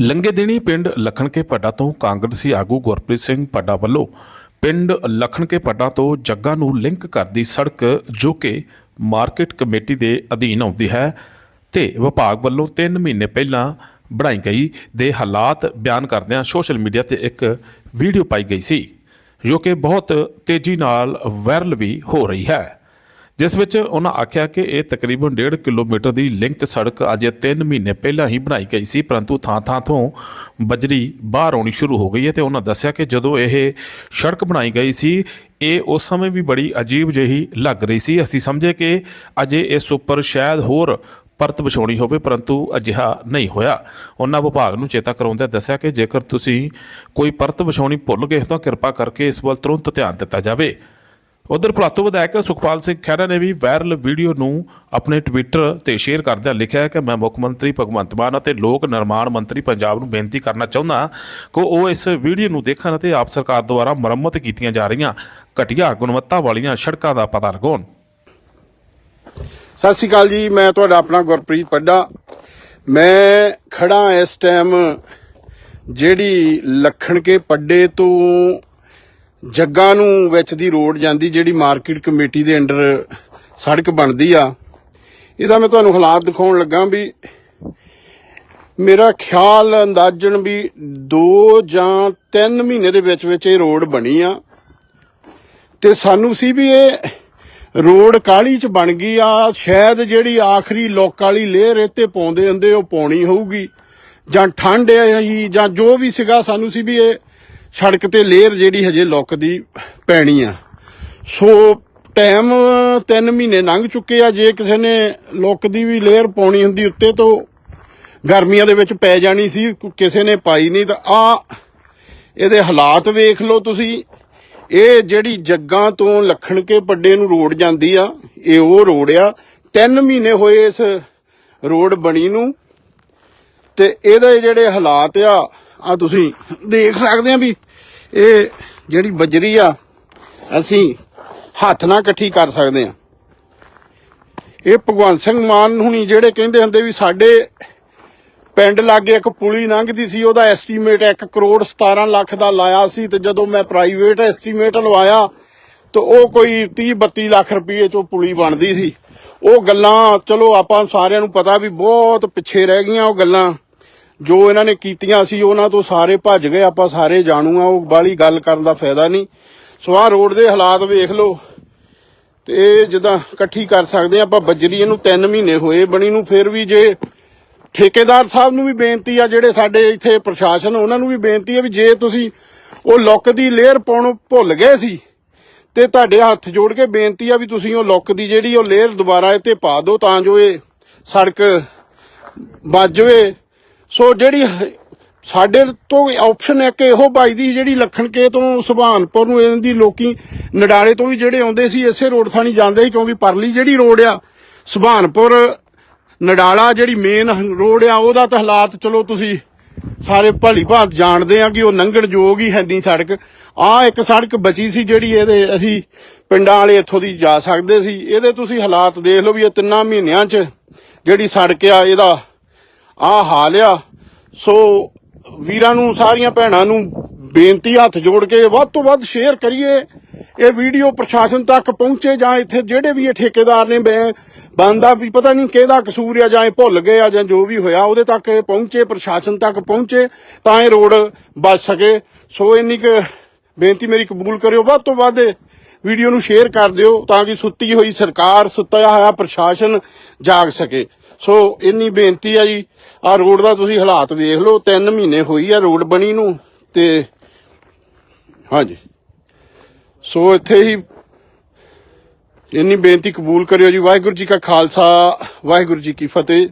ਲੰਗੇ ਦਿਨੀ ਪਿੰਡ ਲਖਣਕੇ ਪੱਡਾ ਤੋਂ ਕਾਂਗਰਸੀ ਆਗੂ ਗੁਰਪ੍ਰੀਤ ਸਿੰਘ ਪੱਡਾ ਵੱਲੋਂ ਪਿੰਡ ਲਖਣਕੇ ਪੱਡਾ ਤੋਂ ਜੱਗਾ ਨੂੰ ਲਿੰਕ ਕਰਦੀ ਸੜਕ ਜੋ ਕਿ ਮਾਰਕੀਟ ਕਮੇਟੀ ਦੇ ਅਧੀਨ ਆਉਂਦੀ ਹੈ ਤੇ ਵਿਭਾਗ ਵੱਲੋਂ 3 ਮਹੀਨੇ ਪਹਿਲਾਂ ਬਣਾਈ ਗਈ ਦੇ ਹਾਲਾਤ ਬਿਆਨ ਕਰਦਿਆਂ ਸੋਸ਼ਲ ਮੀਡੀਆ ਤੇ ਇੱਕ ਵੀਡੀਓ ਪਾਈ ਗਈ ਸੀ, ਜੋ ਕਿ ਬਹੁਤ ਤੇਜ਼ੀ ਨਾਲ ਵਾਇਰਲ ਵੀ ਹੋ ਰਹੀ ਹੈ। ਜਿਸ ਵਿੱਚ ਉਹਨਾਂ ਆਖਿਆ ਕਿ ਇਹ ਤਕਰੀਬਨ 1.5 ਕਿਲੋਮੀਟਰ ਦੀ ਲਿੰਕ ਸੜਕ ਅਜੇ 3 ਮਹੀਨੇ ਪਹਿਲਾਂ ਹੀ ਬਣਾਈ ਗਈ ਸੀ, ਪਰੰਤੂ ਥਾਂ-ਥਾਂ ਤੋਂ ਬਜਰੀ ਬਾਹਰ ਆਉਣੀ ਸ਼ੁਰੂ ਹੋ ਗਈ ਹੈ ਤੇ ਉਹਨਾਂ ਦੱਸਿਆ ਕਿ ਜਦੋਂ ਇਹ ਸੜਕ ਬਣਾਈ ਗਈ ਸੀ, ਇਹ ਉਸ ਸਮੇਂ ਵੀ ਬੜੀ ਅਜੀਬ ਜਿਹੀ ਲੱਗ ਰਹੀ ਸੀ। ਅਸੀਂ ਸਮਝੇ ਕਿ ਅਜੇ ਇਸ ਉੱਪਰ ਸ਼ਾਇਦ ਹੋਰ ਪਰਤ ਵਿਛਾਉਣੀ ਹੋਵੇ, ਪਰੰਤੂ ਅਜਿਹਾ ਨਹੀਂ ਹੋਇਆ। ਉਹਨਾਂ ਵਿਭਾਗ ਨੂੰ ਚੇਤਾ ਕਰਾਉਂਦਿਆਂ ਦੱਸਿਆ ਕਿ ਜੇਕਰ ਤੁਸੀਂ ਕੋਈ ਪਰਤ ਵਿਛਾਉਣੀ ਭੁੱਲ ਗਏ ਤਾਂ ਕਿਰਪਾ ਕਰਕੇ ਇਸ ਵੱਲ ਤੁਰੰਤ ਧਿਆਨ ਦਿੱਤਾ ਜਾਵੇ। ਉਧਰ ਭਲਾਤੋ ਵਿਧਾਇਕ ਸੁਖਪਾਲ ਸਿੰਘ ਖਹਿਰਾ ਨੇ ਵੀ ਵਾਇਰਲ ਵੀਡੀਓ ਨੂੰ ਆਪਣੇ ਟਵਿੱਟਰ ਤੇ ਸ਼ੇਅਰ ਕਰਦਿਆਂ ਲਿਖਿਆ ਕਿ ਮੈਂ ਮੁੱਖ ਮੰਤਰੀ ਭਗਵੰਤ ਮਾਨ ਅਤੇ ਲੋਕ ਨਿਰਮਾਣ ਮੰਤਰੀ ਪੰਜਾਬ ਨੂੰ ਬੇਨਤੀ ਕਰਨਾ ਚਾਹੁੰਦਾ ਕਿ ਉਹ ਇਸ ਵੀਡੀਓ ਨੂੰ ਦੇਖਣ ਅਤੇ ਆਪ ਸਰਕਾਰ ਦੁਆਰਾ ਮੁਰੰਮਤ ਕੀਤੀਆਂ ਜਾ ਰਹੀਆਂ ਘਟੀਆ ਗੁਣਵੱਤਾ ਵਾਲੀਆਂ ਸੜਕਾਂ ਦਾ ਪਤਾ ਲਗਾਉਣ। ਸਤਿ ਸ਼੍ਰੀ ਅਕਾਲ ਜੀ, ਮੈਂ ਤੁਹਾਡਾ ਆਪਣਾ ਗੁਰਪ੍ਰੀਤ ਪੱਡਾ। ਮੈਂ ਖੜਾ ਇਸ ਟਾਈਮ ਜਿਹੜੀ ਲਖਣ ਕੇ ਪੱਡੇ ਤੋਂ ਜੱਗਾ ਨੂੰ ਵਿੱਚ ਦੀ ਰੋਡ ਜਾਂਦੀ ਜਿਹੜੀ ਮਾਰਕੀਟ ਕਮੇਟੀ ਦੇ ਅੰਡਰ ਸੜਕ ਬਣਦੀ ਆ। ਇਹਦਾ ਮੈਂ ਤੁਹਾਨੂੰ ਹਾਲਾਤ ਦਿਖਾਉਣ ਲੱਗਾ ਵੀ ਮੇਰਾ ਖਿਆਲ ਅੰਦਾਜ਼ਨ ਵੀ 2 ਜਾਂ 3 ਮਹੀਨੇ ਦੇ ਵਿੱਚ ਵਿੱਚ ਇਹ ਰੋਡ ਬਣੀ ਆ। ਤੇ ਸਾਨੂੰ ਸੀ ਵੀ ਇਹ ਰੋਡ ਕਾਲੀ ਚ ਬਣ ਗਈ ਆ। ਸ਼ਾਇਦ ਜਿਹੜੀ ਆਖਰੀ ਲੋਕ ਵਾਲੀ ਲੇਅਰ ਇੱਥੇ ਪਾਉਂਦੇ ਹੁੰਦੇ ਉਹ ਪਾਉਣੀ ਹੋਊਗੀ। ਜਾਂ ਠੰਡ ਹੈ ਜਾਂ ਜੋ ਵੀ ਸੀਗਾ ਸਾਨੂੰ ਸੀ ਵੀ ਇਹ ਸੜਕ ਤੇ ਲੇਅਰ ਜਿਹੜੀ ਹਜੇ ਲੁੱਕ ਦੀ ਪੈਣੀ ਆ। ਸੋ ਟਾਈਮ 3 ਮਹੀਨੇ ਲੰਘ ਚੁੱਕੇ ਆ। ਜੇ ਕਿਸੇ ਨੇ ਲੁੱਕ ਦੀ ਵੀ ਲੇਅਰ ਪਾਉਣੀ ਹੁੰਦੀ ਉੱਤੇ ਤੋਂ ਗਰਮੀਆਂ ਦੇ ਵਿੱਚ ਪੈ ਜਾਣੀ ਸੀ ਕਿਸੇ ਨੇ ਪਾਈ ਨਹੀਂ ਤਾਂ ਆ ਇਹਦੇ ਹਾਲਾਤ ਵੇਖ ਲਓ ਤੁਸੀਂ। ਇਹ ਜਿਹੜੀ ਜੱਗਾਂ ਤੋਂ ਲਖਣ ਕੇ ਪੱਡੇ ਨੂੰ ਰੋਡ ਜਾਂਦੀ ਆ, ਇਹ ਉਹ ਰੋਡ ਆ। 3 ਮਹੀਨੇ ਹੋਏ ਇਸ ਰੋਡ ਬਣੀ ਨੂੰ ਤੇ ਇਹਦੇ ਜਿਹੜੇ ਹਾਲਾਤ ਆ ਆ ਤੁਸੀਂ ਦੇਖ ਸਕਦੇ ਆ ਵੀ ਇਹ ਜਿਹੜੀ ਬਜਰੀ ਆ, ਅਸੀਂ ਹੱਥ ਨਾਲ ਇਕੱਠੀ ਕਰ ਸਕਦੇ ਆ। ਇਹ ਭਗਵੰਤ ਸਿੰਘ ਮਾਨ ਹੁਣੀ ਜਿਹੜੇ ਕਹਿੰਦੇ ਹੁੰਦੇ ਵੀ ਸਾਡੇ ਪਿੰਡ ਲਾਗੇ ਇੱਕ ਪੁਲੀ ਲੰਘਦੀ ਸੀ, ਉਹਦਾ ਐਸਟੀਮੇਟ 1 ਕਰੋੜ 17 ਲੱਖ ਦਾ ਲਾਇਆ ਸੀ ਤੇ ਜਦੋਂ ਮੈਂ ਪ੍ਰਾਈਵੇਟ ਐਸਟੀਮੇਟ ਲਵਾਇਆ ਤਾਂ ਉਹ ਕੋਈ 30 32 ਲੱਖ ਰੁਪਏ ਚੋਂ ਪੁਲੀ ਬਣਦੀ ਸੀ। ਉਹ ਗੱਲਾਂ, ਚਲੋ ਆਪਾਂ ਸਾਰਿਆਂ ਨੂੰ ਪਤਾ ਵੀ ਬਹੁਤ ਪਿੱਛੇ ਰਹਿ ਗਈਆਂ ਉਹ ਗੱਲਾਂ। ਜੋ ਇਹਨਾਂ ਨੇ ਕੀਤੀਆਂ ਸੀ, ਉਹਨਾਂ ਤੋਂ ਸਾਰੇ ਭੱਜ ਗਏ, ਆਪਾਂ ਸਾਰੇ ਜਾਣੂ ਆ, ਉਹ ਬਾਲੀ ਗੱਲ ਕਰਨ ਦਾ ਫਾਇਦਾ ਨਹੀਂ। ਸੋ ਆਹ ਰੋਡ ਦੇ ਹਾਲਾਤ ਵੇਖ ਲਓ, ਤੇ ਇਹ ਜਿੱਦਾਂ ਇਕੱਠੀ ਕਰ ਸਕਦੇ ਆ, ਆਪਾਂ ਬੱਜਰੀ ਇਹਨੂੰ 3 ਮਹੀਨੇ ਹੋਏ, ਬਣੀ ਨੂੰ ਫਿਰ ਵੀ ਜੇ ਠੇਕੇਦਾਰ ਸਾਹਿਬ ਨੂੰ ਵੀ ਬੇਨਤੀ ਆ, ਜਿਹੜੇ ਸਾਡੇ ਇੱਥੇ ਪ੍ਰਸ਼ਾਸਨ, ਉਹਨਾਂ ਨੂੰ ਵੀ ਬੇਨਤੀ ਆ ਵੀ ਜੇ ਤੁਸੀਂ ਉਹ ਲੁੱਕ ਦੀ ਲੇਅਰ ਪਾਉਣੋਂ ਭੁੱਲ ਗਏ ਸੀ, ਤੇ ਤੁਹਾਡੇ ਹੱਥ ਜੋੜ ਕੇ ਬੇਨਤੀ ਆ ਵੀ ਤੁਸੀਂ ਉਹ ਲੁੱਕ ਦੀ ਜਿਹੜੀ ਉਹ ਲੇਅਰ ਦੁਬਾਰਾ ਇੱਥੇ ਪਾ ਦਿਓ, ਤਾਂ ਜੋ ਇਹ ਸੜਕ ਵੱਜ ਜਾਵੇ। ਸੋ ਜਿਹੜੀ ਸਾਡੇ ਤੋਂ ਆਪਸ਼ਨ ਕਿ ਇਹੋ ਵੱਜਦੀ ਜਿਹੜੀ ਲਖਣ ਕੇ ਤੋਂ ਸੁਭਾਨਪੁਰ ਨੂੰ ਇਹਨਾਂ ਦੀ ਲੋਕੀ ਨਡਾਲੇ ਤੋਂ ਵੀ ਜਿਹੜੇ ਆਉਂਦੇ ਸੀ, ਇਸੇ ਰੋਡ ਥਾਣੀ ਜਾਂਦੇ ਸੀ ਕਿਉਂਕਿ ਪਰਲੀ ਜਿਹੜੀ ਰੋਡ ਆ, ਸੁਭਾਨਪੁਰ, ਨਡਾਲਾ ਜਿਹੜੀ ਮੇਨ ਰੋਡ ਆ, ਉਹਦਾ ਤਾਂ ਹਾਲਾਤ ਚਲੋ ਤੁਸੀਂ ਸਾਰੇ ਭਲੀ ਭਾਂਤ ਜਾਣਦੇ ਆ ਕਿ ਉਹ ਲੰਘਣ ਯੋਗ ਹੀ ਹੈ ਨਹੀਂ ਸੜਕ। ਆ ਇੱਕ ਸੜਕ ਬਚੀ ਸੀ ਜਿਹੜੀ ਇਹਦੇ ਅਸੀਂ ਪਿੰਡਾਂ ਵਾਲੇ ਇੱਥੋਂ ਦੀ ਜਾ ਸਕਦੇ ਸੀ। ਇਹਦੇ ਤੁਸੀਂ ਹਾਲਾਤ ਦੇਖ ਲਓ ਵੀ ਇਹ ਤਿੰਨਾਂ ਮਹੀਨਿਆਂ 'ਚ ਜਿਹੜੀ ਸੜਕ ਆ, ਇਹਦਾ ਆ ਹਾਲ ਆ। ਸੋ ਵੀਰਾਂ ਨੂੰ, ਸਾਰੀਆਂ ਭੈਣਾਂ ਨੂੰ ਬੇਨਤੀ ਹੱਥ ਜੋੜ ਕੇ ਵੱਧ ਤੋਂ ਵੱਧ ਸ਼ੇਅਰ ਕਰੀਏ। ਇਹ ਵੀਡੀਓ ਪ੍ਰਸ਼ਾਸਨ ਤੱਕ ਪਹੁੰਚੇ ਜਾਂ ਇੱਥੇ ਜਿਹੜੇ ਵੀ ਇਹ ਠੇਕੇਦਾਰ ਨੇ, ਬੈ- ਬੰਦਾ ਵੀ ਪਤਾ ਨਹੀਂ ਕਿਹਦਾ ਕਸੂਰ ਆ ਜਾਂ ਇਹ ਭੁੱਲ ਗਏ ਆ ਜਾਂ ਜੋ ਵੀ ਹੋਇਆ, ਉਹਦੇ ਤੱਕ ਇਹ ਪਹੁੰਚੇ, ਪ੍ਰਸ਼ਾਸਨ ਤੱਕ ਪਹੁੰਚੇ ਤਾਂ ਇਹ ਰੋਡ ਬਚ ਸਕੇ। ਸੋ ਇੰਨੀ ਕੁ ਬੇਨਤੀ ਮੇਰੀ ਕਬੂਲ ਕਰਿਓ। ਵੱਧ ਤੋਂ ਵੱਧ ਵੀਡੀਓ ਨੂੰ ਸ਼ੇਅਰ ਕਰ ਦਿਓ ਤਾਂ ਕਿ ਸੁੱਤੀ ਹੋਈ ਸਰਕਾਰ ਸੁੱਤਾ ਹੋਇਆ ਪ੍ਰਸ਼ਾਸਨ ਜਾਗ ਸਕੇ। ਸੋ ਇੰਨੀ ਬੇਨਤੀ ਆ ਜੀ। ਆ ਰੋਡ ਦਾ ਤੁਸੀਂ ਹਾਲਾਤ ਵੇਖ ਲਓ 3 ਮਹੀਨੇ ਹੋਈ ਆ ਰੋਡ ਬਣੀ ਨੂੰ ਤੇ ਹਾਂਜੀ। ਸੋ ਇੱਥੇ ਹੀ ਇੰਨੀ ਬੇਨਤੀ ਕਬੂਲ ਕਰਿਓ ਜੀ। ਵਾਹਿਗੁਰੂ ਜੀ ਕਾ ਖਾਲਸਾ, ਵਾਹਿਗੁਰੂ ਜੀ ਕੀ ਫਤਿਹ।